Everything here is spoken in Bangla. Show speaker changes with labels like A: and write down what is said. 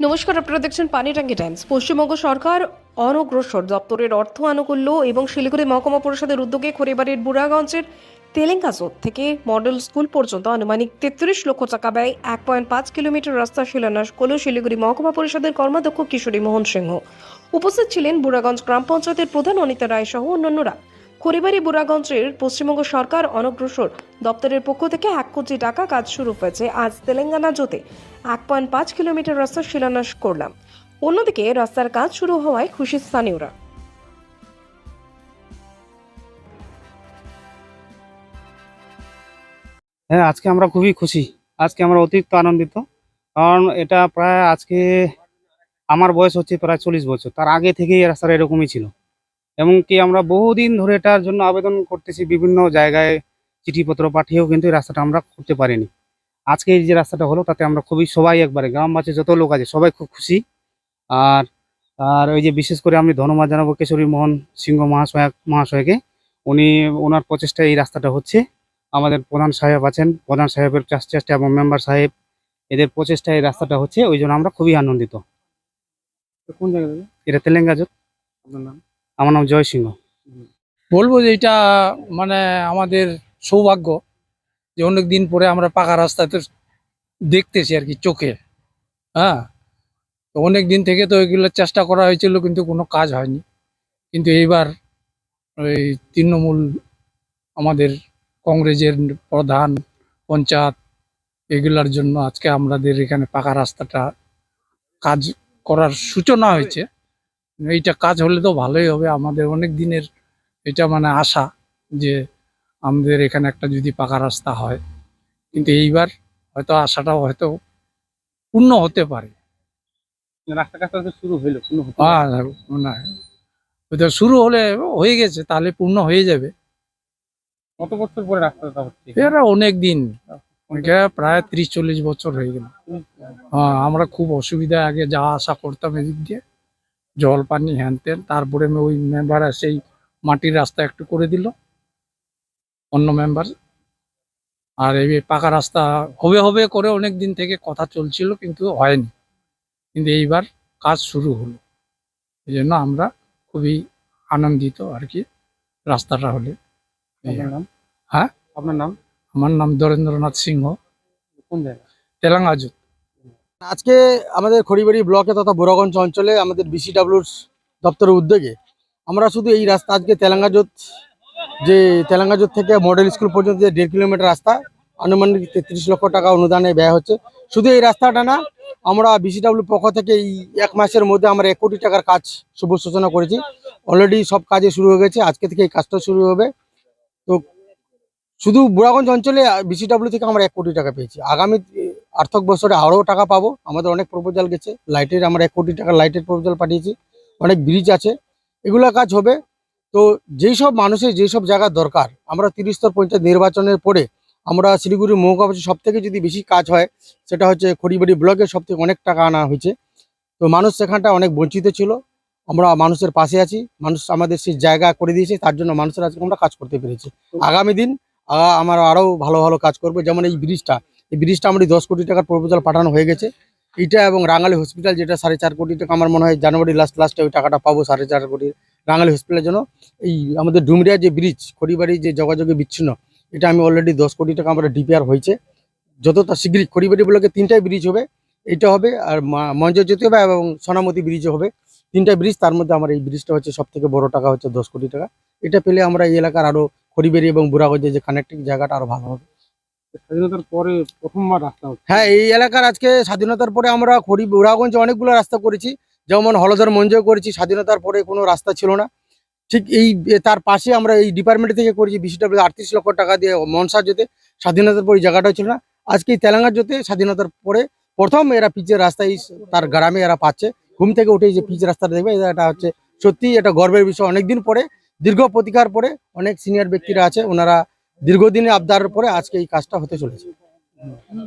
A: নমস্কার, আপনারা দেখছেন পানিটাঙ্গি টাইমস। পশ্চিমবঙ্গ সরকার অনগ্রসর দপ্তরের অর্থ আনুকূল্য এবং শিলিগুড়ি মহকুমা পরিষদের উদ্যোগে খড়িবাড়ির বুড়াগঞ্জের তেলেঙ্গাজোত থেকে মডেল স্কুল পর্যন্ত আনুমানিক তেত্রিশ লক্ষ টাকা ব্যয়, এক পয়েন্ট পাঁচ কিলোমিটার রাস্তা শিলান্যাস করল শিলিগুড়ি মহকুমা পরিষদের কর্মাধ্যক্ষ কিশোরী মোহন সিংহ। উপস্থিত ছিলেন বুড়াগঞ্জ গ্রাম পঞ্চায়েতের প্রধান অনিতা রায় সহ অন্যান্যরা। খড়িবাড়ি বুড়াগঞ্জের পশ্চিমবঙ্গ সরকার অনগ্রসর দপ্তরের পক্ষ থেকে এক কোটি টাকা কাজ শুরু হয়েছে। আজ তেলেঙ্গানা জোতে এক পয়েন্ট পাঁচ কিলোমিটার রাস্তা শিলান্যাস করলাম। অন্যদিকে রাস্তার কাজ শুরু হওয়ায় খুশি স্থানীয়রা।
B: হ্যাঁ আজকে আমরা খুবই খুশি। আজকে আমরা অতিরিক্ত আনন্দিত। কারণ এটা প্রায় আজকে আমার বয়স হচ্ছে প্রায় চল্লিশ বছর। তার আগে থেকেই রাস্তাটা এরকমই ছিল। এমনকি আমরা বহুদিন ধরে এটার জন্য আবেদন করতেছি বিভিন্ন জায়গায় চিঠিপত্র পাঠিয়েও কিন্তু এই রাস্তাটা আমরা করতে পারিনি। আজকে এই যে রাস্তাটা হলো তাতে আমরা খুবই সবাই একবারে গ্রামবাসী যত লোক আছে সবাই খুব খুশি। আর আর ওই যে বিশেষ করে আমি ধন্যবাদ জানাব কেশরী মোহন সিংহ মহাশয় মহাশয়কে উনি ওনার প্রচেষ্টায় এই রাস্তাটা হচ্ছে। আমাদের প্রধান সাহেব আছেন প্রধান সাহেবের চাষ চেষ্টা এবং মেম্বার সাহেব এদের প্রচেষ্টায় এই রাস্তাটা হচ্ছে ওই জন্য আমরা খুবই আনন্দিত। কোন জায়গা এটা তেলেঙ্গাজত আপনার নাম? আমার নাম জয় সিংহ।
C: বলব যে এটা মানে আমাদের সৌভাগ্য যে অনেক দিন পরে আমরা পাকা রাস্তাতে দেখতেছি আর কি চোখে। হ্যাঁ? তো অনেক দিন থেকে তো এগুলো চেষ্টা করা হয়েছিল কিন্তু কোনো কাজ হয়নি। কিন্তু এইবার ওই তৃণমূল আমাদের কংগ্রেসের প্রধান, পঞ্চায়েত এগুলার জন্য আজকে আমাদের এখানে পাকা রাস্তাটা কাজ করার সূচনা হয়েছে। এইটা কাজ হলে তো ভালোই হবে। আমাদের অনেক দিনের এটা মানে আশা যে আমাদের এখানে একটা যদি পাকা রাস্তা হয়। কিন্তু এইবার হয়তো আশাটাও হয়তো পূর্ণ হতে পারে।
B: রাস্তা কাজটা তো শুরু হইল কোনো
C: না হয়তো শুরু হলে হয়ে গেছে তাহলে পূর্ণ হয়ে যাবে।
B: কত বছর পরে রাস্তাটা হচ্ছে?
C: এরা অনেক দিন প্রায় ত্রিশ চল্লিশ বছর হয়ে গেল। হ্যাঁ আমরা খুব অসুবিধা আগে যাওয়া আসা করতাম এদিক দিয়ে। জল পানি হ্যান ত্যান। তারপরে ওই মেম্বার সেই মাটির রাস্তা একটু করে দিল। অন্য মেম্বার আর এই পাকা রাস্তা হবে হবে করে অনেক দিন থেকে কথা চলছিল কিন্তু হয়নি। কিন্তু এইবার কাজ শুরু হলো। এই জন্য আমরা খুবই আনন্দিত আর কি রাস্তাটা হলে। হ্যাঁ?
B: আপনার নাম?
C: আমার নাম ধরেন্দ্রনাথ সিংহ।
B: কোন জায়গা?
C: তেলেঙ্গাজু
D: আজকে আমাদের খড়িবাড়ি ব্লকে তথা বোরাগঞ্জ অঞ্চলে আমাদের বিসিডাব্লিউর দপ্তরের উদ্যোগে আমরা শুধু এই রাস্তা আজকে তেলেঙ্গাজোত যে তেলেঙ্গাজোত থেকে মডেল স্কুল পর্যন্ত যে দেড় কিলোমিটার রাস্তা, আনুমানিক তেত্রিশ লক্ষ টাকা অনুদানে ব্যয় হচ্ছে। শুধু এই রাস্তাটা না, আমরা বিসিডাব্লিউ পক্ষ থেকে এই এক মাসের মধ্যে আমরা এক কোটি টাকার কাজ শুভ সূচনা করেছি। অলরেডি সব কাজে শুরু হয়ে গেছে, আজকে থেকে এই কাজটা শুরু হবে। তো শুধু বুড়াগঞ্জ অঞ্চলে বিসিডাব্লিউ থেকে আমরা এক কোটি টাকা পেয়েছি। আগামী আর্থিক বছরে আরও টাকা পাবো। আমাদের অনেক প্রপোজাল গেছে। লাইটের আমরা এক কোটি টাকা লাইটের প্রপোজাল পাঠিয়েছি। অনেক ব্রিজ আছে। এগুলো কাজ হবে। তো যেই সব মানুষের যেই সব জায়গার দরকার আমরা তিরিশ স্তর পঞ্চায়েত নির্বাচনের পরে আমরা শিলিগুড়ি মহকুমা সব থেকে যদি বেশি কাজ হয় সেটা হচ্ছে খড়িবাড়ি ব্লকে সব থেকে অনেক টাকা আনা হয়েছে। তো মানুষ সেখানটা অনেক বঞ্চিত ছিল। আমরা মানুষের পাশে আছি। মানুষ আমাদের সেই জায়গা করে দিয়েছে তার জন্য মানুষের আজকে আমরা কাজ করতে পেরেছি। আগামী দিন আমরা আরও ভালো ভালো কাজ করব। যেমন এই ব্রিজটা এই ব্রিজটা আমাদের দশ কোটি টাকার প্রপোজাল পাঠানো হয়ে গেছে। এটা এবং রাঙালি হসপিটাল যেটা সাড়ে চার কোটি টাকা আমার মনে হয় জানুয়ারি লাস্ট লাস্টে ওই টাকাটা পাবো সাড়ে চার কোটি রাঙালি হসপিটালের জন্য। এই আমাদের ডুমরিয়া যে ব্রিজ খড়িবাড়ি যে যোগাযোগে বিচ্ছিন্ন, এটা আমি অলরেডি দশ কোটি টাকা আমরা ডিপিআর হয়েছে। যতটা শীঘ্রই খড়িবাড়ি ব্লকে তিনটাই ব্রিজ হবে এইটা হবে আর মঞ্জজ্যোতি হবে এবং সোনামতি ব্রিজও হবে। তিনটা ব্রিজ, তার মধ্যে আমার এই ব্রিজটা হচ্ছে সব থেকে বড় টাকা হচ্ছে দশ কোটি টাকা। এটা পেলে আমরা এই এলাকার আরও খড়িবাড়ি এবং বুড়াগঞ্জের যে কানেক্টিং জায়গাটা আরও ভালো হবে। হ্যাঁ এই এলাকার আজকে স্বাধীনতার পরে আমরা খড়ি বুড়াগঞ্জে অনেকগুলো রাস্তা করেছি। যেমন হলধর মঞ্জেও করেছি, স্বাধীনতার পরে কোনো রাস্তা ছিল না। ঠিক এই তার পাশে আমরা এই ডিপার্টমেন্ট থেকে করেছি বিসিডব্লিউ আটত্রিশ লক্ষ টাকা দিয়ে মনসা যেতে স্বাধীনতার পরে এই জায়গাটাও ছিল না। আজকে এই তেলেঙ্গানা যেতে স্বাধীনতার পরে প্রথম এরা পিচের রাস্তায় তার গ্রামে এরা পাচ্ছে। ঘুম থেকে উঠে যে পিচ রাস্তাটা দেখবে, এটা হচ্ছে সত্যি এটা গর্বের বিষয়। অনেকদিন পরে, দীর্ঘ প্রতিকার পরে অনেক সিনিয়র ব্যক্তিরা আছে, ওনারা দীর্ঘদিনে আবদার পরে আজকে এই কাজটা হতে চলেছে।